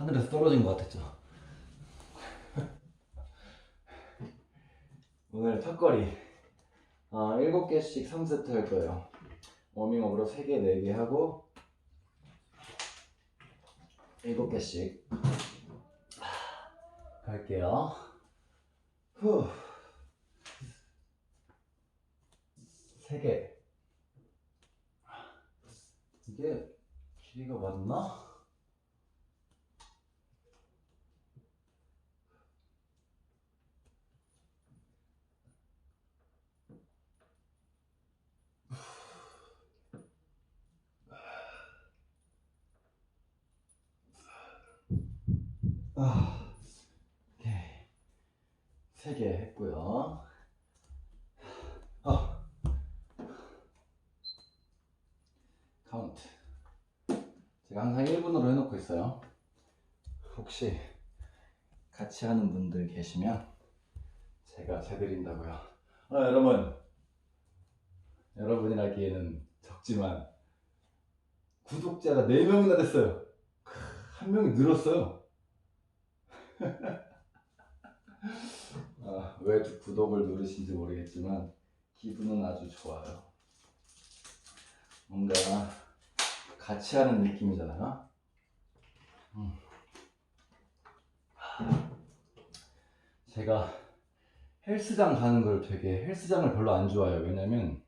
하늘에서 떨어진 것 같았죠. 오늘 첫거리 어, 7개씩 3세트 할 거예요. 워밍업으로 3개, 4개 하고 7개씩 갈게요. 후. 3개. 이게 길이가 맞나? 아, 오케이. 세개 했고요. 아, 카운트. 제가 항상 1분으로 해놓고 있어요. 혹시 같이 하는 분들 계시면 제가 재드린다고요. 아, 여러분. 여러분이라기에는 적지만 구독자가 4명이나 됐어요. 크, 한 명이 늘었어요. 아, 왜 구독을 누르신지 모르겠지만 기분은 아주 좋아요. 뭔가 같이 하는 느낌이잖아요. 음. 제가 헬스장 가는 걸 되게 헬스장을 별로 안 좋아해요. 왜냐면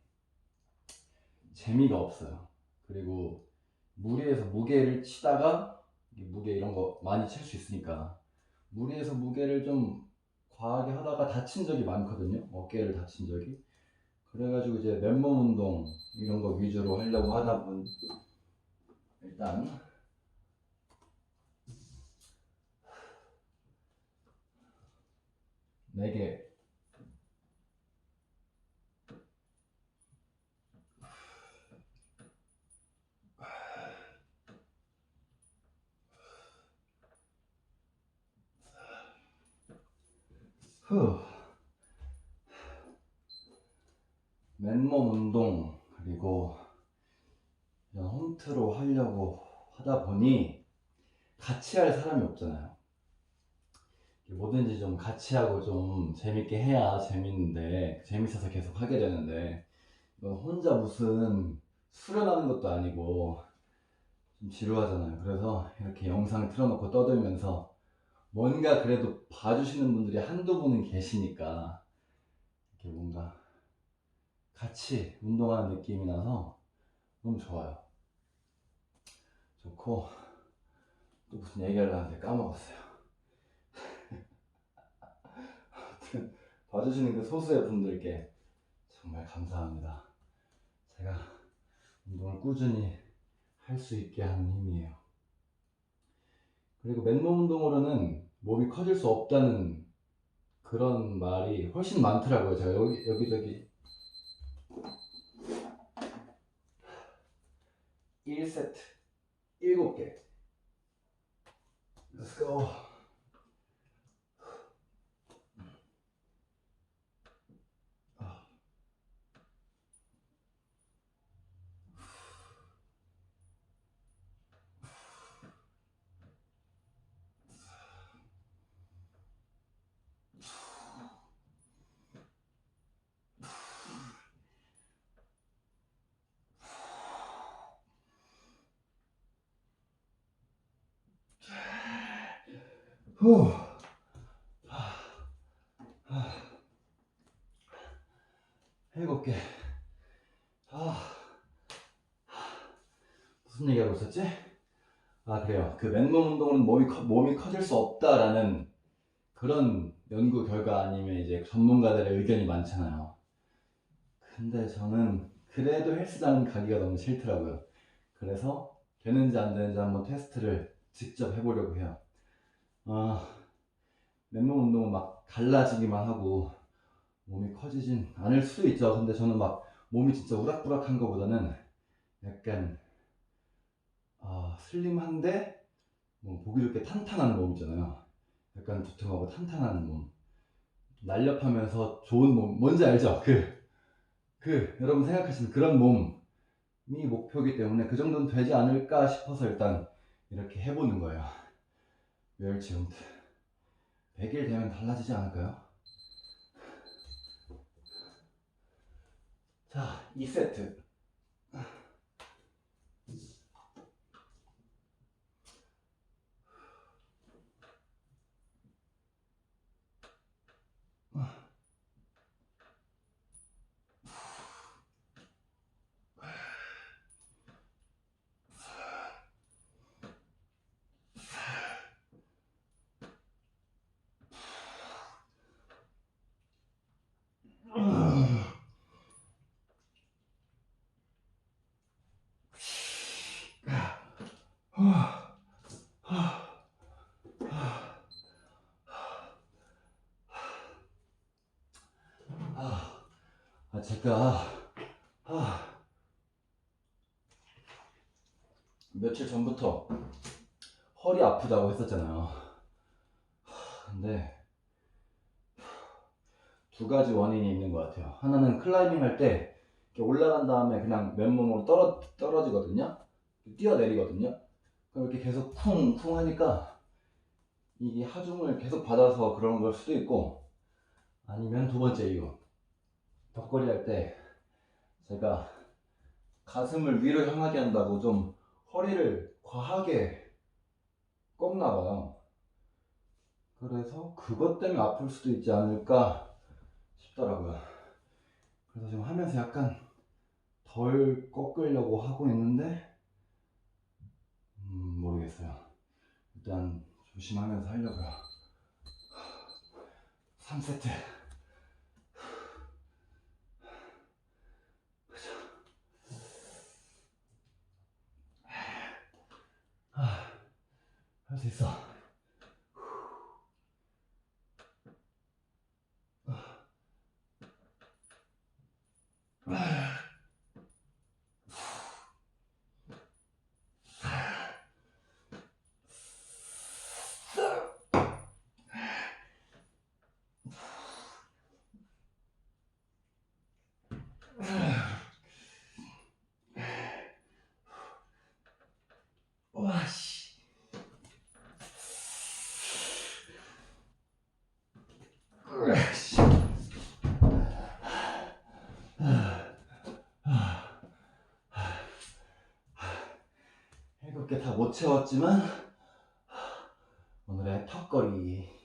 재미가 없어요. 그리고 무리해서 무게를 치다가 무게 이런 거 많이 칠 수 있으니까 무리해서 무게를 좀 과하게 하다가 다친 적이 많거든요. 어깨를 다친 적이. 그래가지고 이제 맨몸 운동 이런 거 위주로 하려고 하다 보니 일단 네 개. 후. 맨몸 운동 그리고 이런 홈트로 하려고 하다 보니 같이 할 사람이 없잖아요. 뭐든지 좀 같이 하고 좀 재밌게 해야 재밌는데 재밌어서 계속 하게 되는데 혼자 무슨 수련하는 것도 아니고 좀 지루하잖아요. 그래서 이렇게 영상 틀어놓고 떠들면서 뭔가 그래도 봐주시는 분들이 한두 분은 계시니까 이렇게 뭔가 같이 운동하는 느낌이 나서 너무 좋아요. 좋고 또 무슨 얘기를 하는데 까먹었어요. 아무튼 봐주시는 그 소수의 분들께 정말 감사합니다. 제가 운동을 꾸준히 할 수 있게 하는 힘이에요. 그리고 맨몸 운동으로는 몸이 커질 수 없다는 그런 말이 훨씬 많더라고요. 제가 여기, 여기저기. 1세트. 7개. Let's go 후. 하. 하. 일곱 개. 아. 무슨 얘기하고 있었지? 아 그래요. 그 맨몸 운동은 몸이 커, 몸이 커질 수 없다라는 그런 연구 결과 아니면 이제 전문가들의 의견이 많잖아요. 근데 저는 그래도 헬스장 가기가 너무 싫더라고요. 그래서 되는지 안 되는지 한번 테스트를 직접 해보려고 해요. 아, 맨몸 운동은 막 갈라지기만 하고 몸이 커지진 않을 수도 있죠. 근데 저는 막 몸이 진짜 우락부락한 것보다는 약간 아, 슬림한데 뭐 보기 좋게 탄탄한 몸 있잖아요. 약간 두툼하고 탄탄한 몸. 날렵하면서 좋은 몸. 뭔지 알죠? 그, 그, 여러분 생각하시는 그런 몸이 목표이기 때문에 그 정도는 되지 않을까 싶어서 일단 이렇게 해보는 거예요. 멸치 홈트 100일 되면 달라지지 않을까요? 자 2세트 아, 아 제가 아, 며칠 전부터 허리 아프다고 했었잖아요. 하, 근데 두 가지 원인이 있는 것 같아요. 하나는 클라이밍 할 때 올라간 다음에 그냥 맨몸으로 떨어, 떨어지거든요. 뛰어내리거든요. 그럼 이렇게 계속 쿵쿵 하니까 이게 하중을 계속 받아서 그런 걸 수도 있고 아니면 두 번째 이유 턱걸이 할 때 제가 가슴을 위로 향하게 한다고 좀 허리를 과하게 꺾나 봐요. 그래서 그것 때문에 아플 수도 있지 않을까 싶더라고요. 그래서 지금 하면서 약간 덜 꺾으려고 하고 있는데 음, 모르겠어요. 일단 조심하면서 하려고요. 3세트. 할 수 있어. 와, 씨. 으아씨. 일곱 개 다 못 채웠지만 오늘의 턱걸이